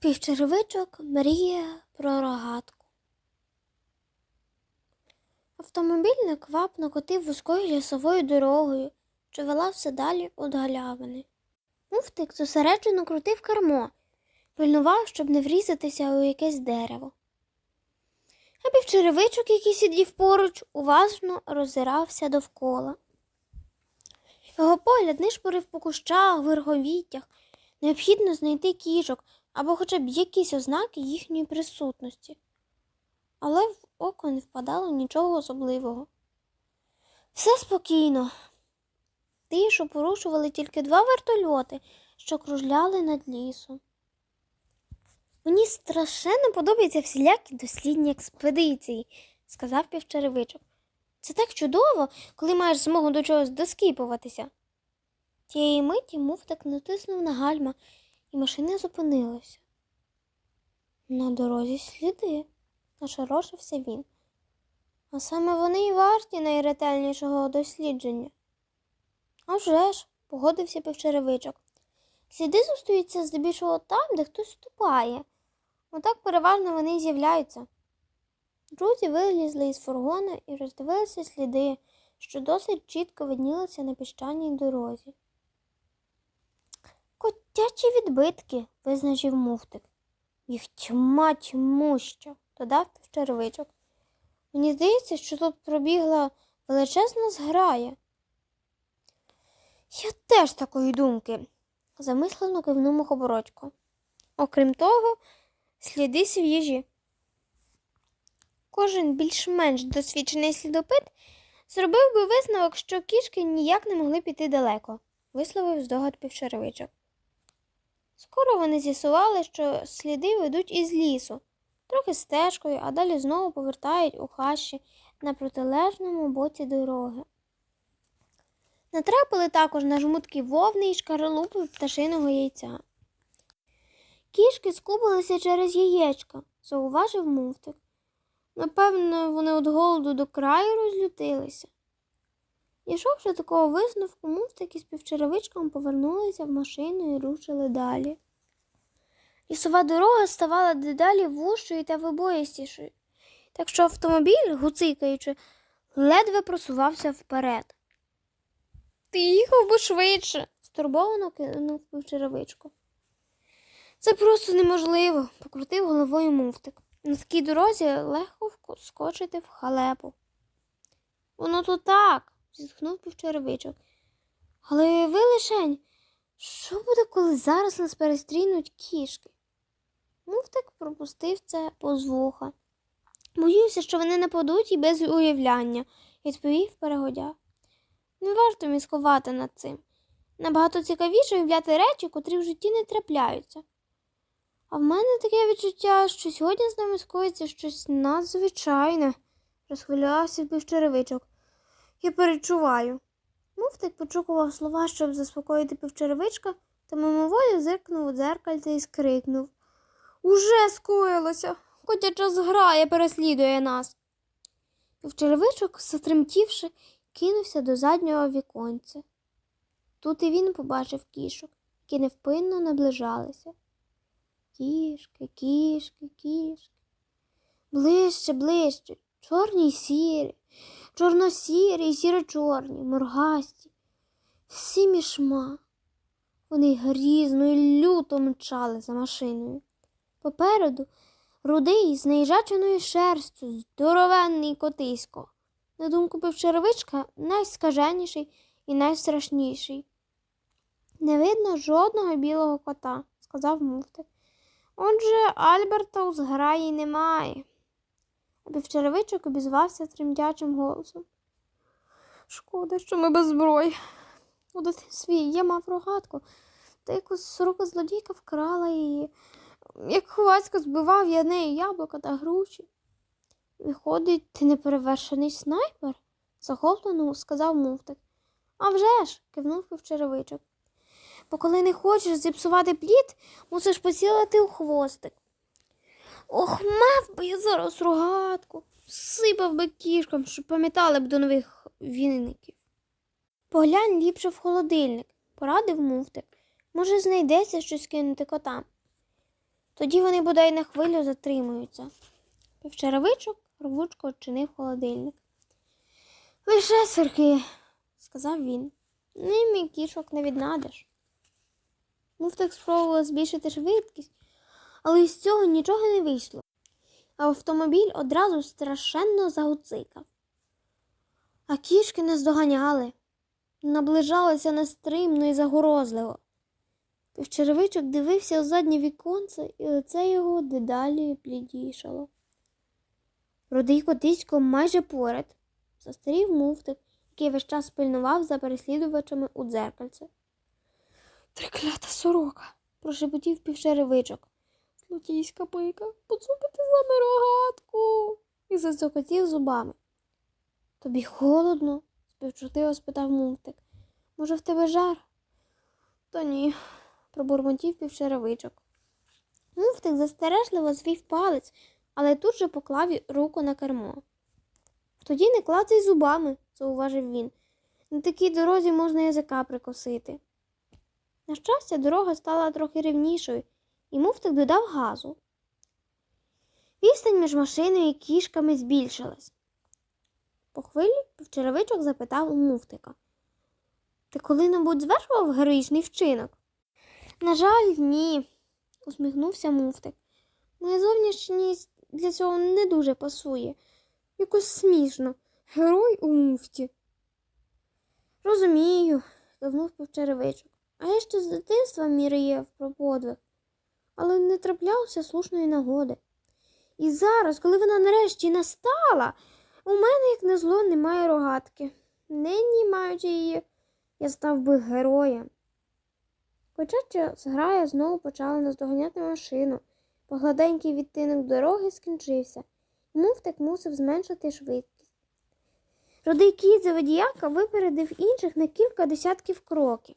Півчеревичок мріє про рогатку. Автомобіль неквапно котив вузькою лісовою дорогою, що вела все далі від галявини. Муфтик зосереджено крутив кермо, пильнував, щоб не врізатися у якесь дерево. А півчеревичок, який сидів поруч, уважно роззирався довкола. Його погляд нишпорив по кущах, верховіттях. Необхідно знайти кішок або хоча б якісь ознаки їхньої присутності. Але в око не впадало нічого особливого. Все спокійно. Тишу порушували тільки два вертольоти, що кружляли над лісом. Мені страшенно подобаються всілякі дослідні експедиції, сказав півчеревичок. Це так чудово, коли маєш змогу до чогось доскіпуватися. Тієї миті муфтик натиснув на гальма, і машина зупинилася. На дорозі сліди, нашорошився він. А саме вони й варті найретельнішого дослідження. «А вже ж», – погодився півчеревичок. Сліди зустрічаються здебільшого там, де хтось ступає. Отак переважно вони з'являються. Друзі вилізли із фургона і роздивилися сліди, що досить чітко виднілися на піщаній дорозі. Котячі відбитки, визначив муфтик. Їх тьма тьмуща, додав півчервичок. Мені здається, що тут пробігла величезна зграя. Я теж такої думки, замислено кивнув мухобородько. Окрім того, сліди свіжі. Кожен більш-менш досвідчений слідопит зробив би висновок, що кішки ніяк не могли піти далеко, висловив здогад півчеревичок. Скоро вони з'ясували, що сліди ведуть із лісу, трохи стежкою, а далі знову повертають у хащі на протилежному боці дороги. Натрапили також на жмутки вовни і шкаралупи пташиного яйця. Кішки скубилися через яєчка, зауважив муфтик. Напевно, вони від голоду до краю розлютилися. Дійшовши такого висновку, муфтик із півчеревичком повернулися в машину і рушили далі. Лісова дорога ставала дедалі вужчою та вибоїстішою, так що автомобіль, гуцикаючи, ледве просувався вперед. Ти їхав би швидше, стурбовано кинув півчеревичку. Це просто неможливо, покрутив головою муфтик. На такій дорозі легко скочити в халепу. Воно то так, зітхнув півчеревичок. Але ви лишень, що буде, коли зараз нас перестрінуть кішки? Муфтик пропустив це повз вуха. Боюся, що вони нападуть і без уявляння, відповів перегодя. Не варто міскувати над цим. Набагато цікавіше уявляти речі, котрі в житті не трапляються. А в мене таке відчуття, що сьогодні з нами скоїться щось надзвичайне, розхвилювався півчеревичок. Я перечуваю. Муфтик почукував слова, щоб заспокоїти півчеревичка, та мимоволі зиркнув у дзеркальце і скрикнув. Уже скоїлося. Котяча зграя переслідує нас. Півчеревичок, затремтівши, кинувся до заднього віконця. Тут і він побачив кішок, які невпинно наближалися. Кішки, кішки, кішки. Ближче, ближче, чорні й сірі, чорносірі й сіро-чорні, моргасті, всі мішма. Вони грізно й люто мчали за машиною. Попереду рудий з неїжаченою шерстю, здоровенний котисько. На думку півчеревичка, найскаженіший і найстрашніший. Не видно жодного білого кота, сказав муфтик. Отже, Альберта у зграї немає. А півчеревичок обізвався тремтячим голосом. Шкода, що ми без зброї. У дитинстві я мав рогатку, та якось сорока злодійка вкрала її. Як ховацько збивав я нею яблука та груші. Виходить, ти неперевершений снайпер? захоплено сказав муфтик. «А вже ж!» – кивнув півчеревичок. Бо коли не хочеш зіпсувати плід, мусиш поцілити у хвостик. Ох, мав би я зараз рогатку, сипав би кішкам, щоб пам'ятали б до нових віників. Поглянь ліпше в холодильник, порадив муфтик. Може, знайдеться щось кинути котам. Тоді вони бодай на хвилю затримуються. Півчаровичок рвучко відчинив холодильник. Лише сирки, сказав він. Ними кішок не віднадиш. Муфтик спробував збільшити швидкість, але із цього нічого не вийшло. А автомобіль одразу страшенно загуцикав. А кішки не здоганяли, наближалися нестримно і загрозливо. Півчеревичок дивився у заднє віконце, і лице його дедалі блідішало. Рудий котисько майже поряд застарів муфтик, який весь час пильнував за переслідувачами у дзеркальце. Триклята сорока, прошепотів півчеревичок. Злотійська пика, поцупити з вами рогатку. І зацокотів зубами. Тобі холодно? співчутливо спитав муфтик. Може, в тебе жар? Та ні, пробурмотів півчеревичок. Муфтик застережливо звів палець, але тут же поклав руку на кермо. Тоді не клацай зубами, зауважив він. На такій дорозі можна язика прикосити. На щастя, дорога стала трохи рівнішою, і муфтик додав газу. Відстань між машиною і кішками збільшилась. По хвилі черевичок запитав у муфтика. Ти коли-небудь звершував героїчний вчинок? На жаль, ні, усміхнувся муфтик. Моя зовнішність для цього не дуже пасує. Якось смішно. Герой у муфті. Розумію, кивнув півчеревичок. А я ще з дитинства міряв про подвиг, але не траплявся слушної нагоди. І зараз, коли вона нарешті настала, у мене, як на зло, немає рогатки. Нині, маючи її, я став би героєм. Хоча зграя знову почала наздоганяти машину. Погладенький відтинок дороги скінчився, і муфтик мусив зменшити швидкість. Рудий кіт за водіяка випередив інших на кілька десятків кроків.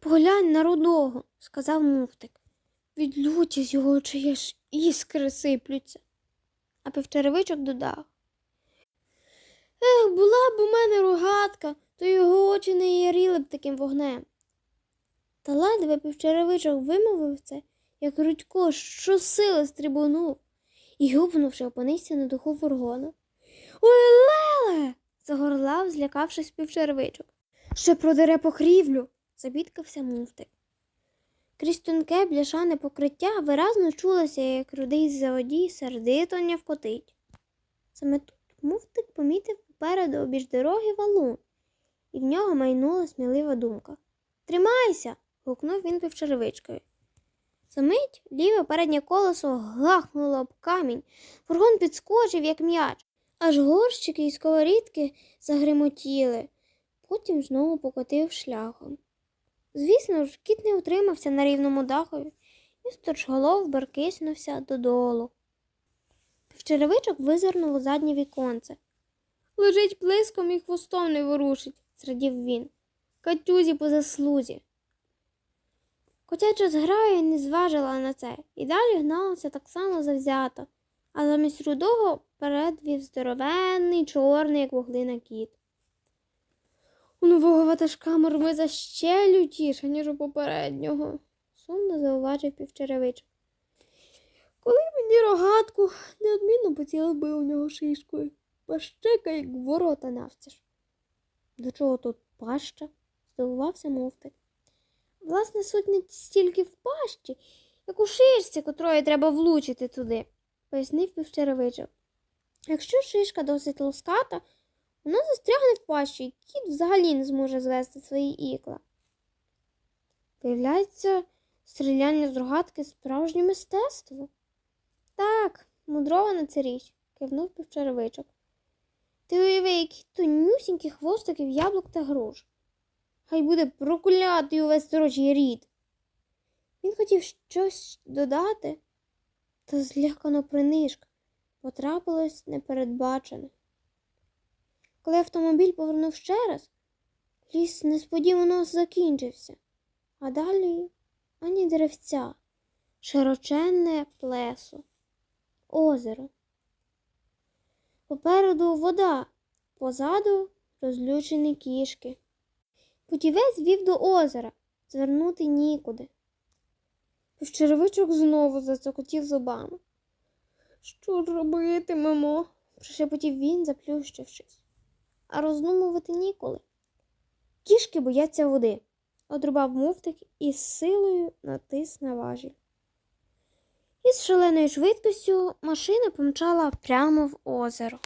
Поглянь на рудого, сказав муфтик. Від люті з його очей аж іскри сиплються. А півчеревичок додав. Ех, була б у мене рогатка, то його очі не яріли б таким вогнем. Та ледве півчеревичок вимовив це, як Рудько щосили стрибунув і, гупнувши, опинився на духу фургона. Ой, леле. загорлав, злякавшись півчеревичок. Ще продере покрівлю, забідкався муфтик. Крізь тонке бляшане покриття виразно чулося, як рудий заводій сердито нявкотить. Саме тут муфтик помітив попереду обіж дороги валун, і в нього майнула смілива думка. Тримайся. гукнув він півчеревичкою. Замить ліве переднє колесо гахнуло об камінь, фургон підскочив, як м'яч, аж горщики і сковорідки загримотіли, потім знову покотив шляхом. Звісно ж, кіт не утримався на рівному дахові і сторчголов баркиснувся додолу. Півчеревичок визирнув у заднє віконце. Лежить блиском і хвостом не ворушить, зрадів він. Катюзі по заслузі. Котяча зграя не зважила на це і далі гналася так само завзято, а замість рудого передвів здоровенний, чорний, як вуглина кіт. У нового ватажка мармиза ще лютіша, ніж у попереднього, сумно зауважив півчеревичок. Коли мені рогатку, неодмінно поцілив би у нього шишкою, пащека, як ворота навстіж. До чого тут паща? здивувався мовтик. Власне, суть не стільки в пащі, як у шишці, котрої треба влучити туди, пояснив півчеревичок. Якщо шишка досить лоската, вона застрягне в пащі, і кіт взагалі не зможе звести свої ікла. Виявляється, стріляння з рогатки справжнє мистецтво. Так, мудрована це річ, кивнув півчеревичок. Ти уяви, які тонюсінькі хвостиків яблук та груш. Хай буде проклятий увесь сторочий рід. Він хотів щось додати, та злякано принишк потрапилось непередбачене. Коли автомобіль повернув ще раз, ліс несподівано закінчився, а далі ані деревця, широченне плесо, озеро. Попереду вода, позаду розлючені кішки. Путівець вів до озера, звернути нікуди. Півчеревичок знову зацокотів зубами. Що робитимемо? прошепотів він, заплющившись. А роздумувати ніколи. Кішки бояться води, одрубав муфтик і силою натис на важіль. Із шаленою швидкістю машина помчала прямо в озеро.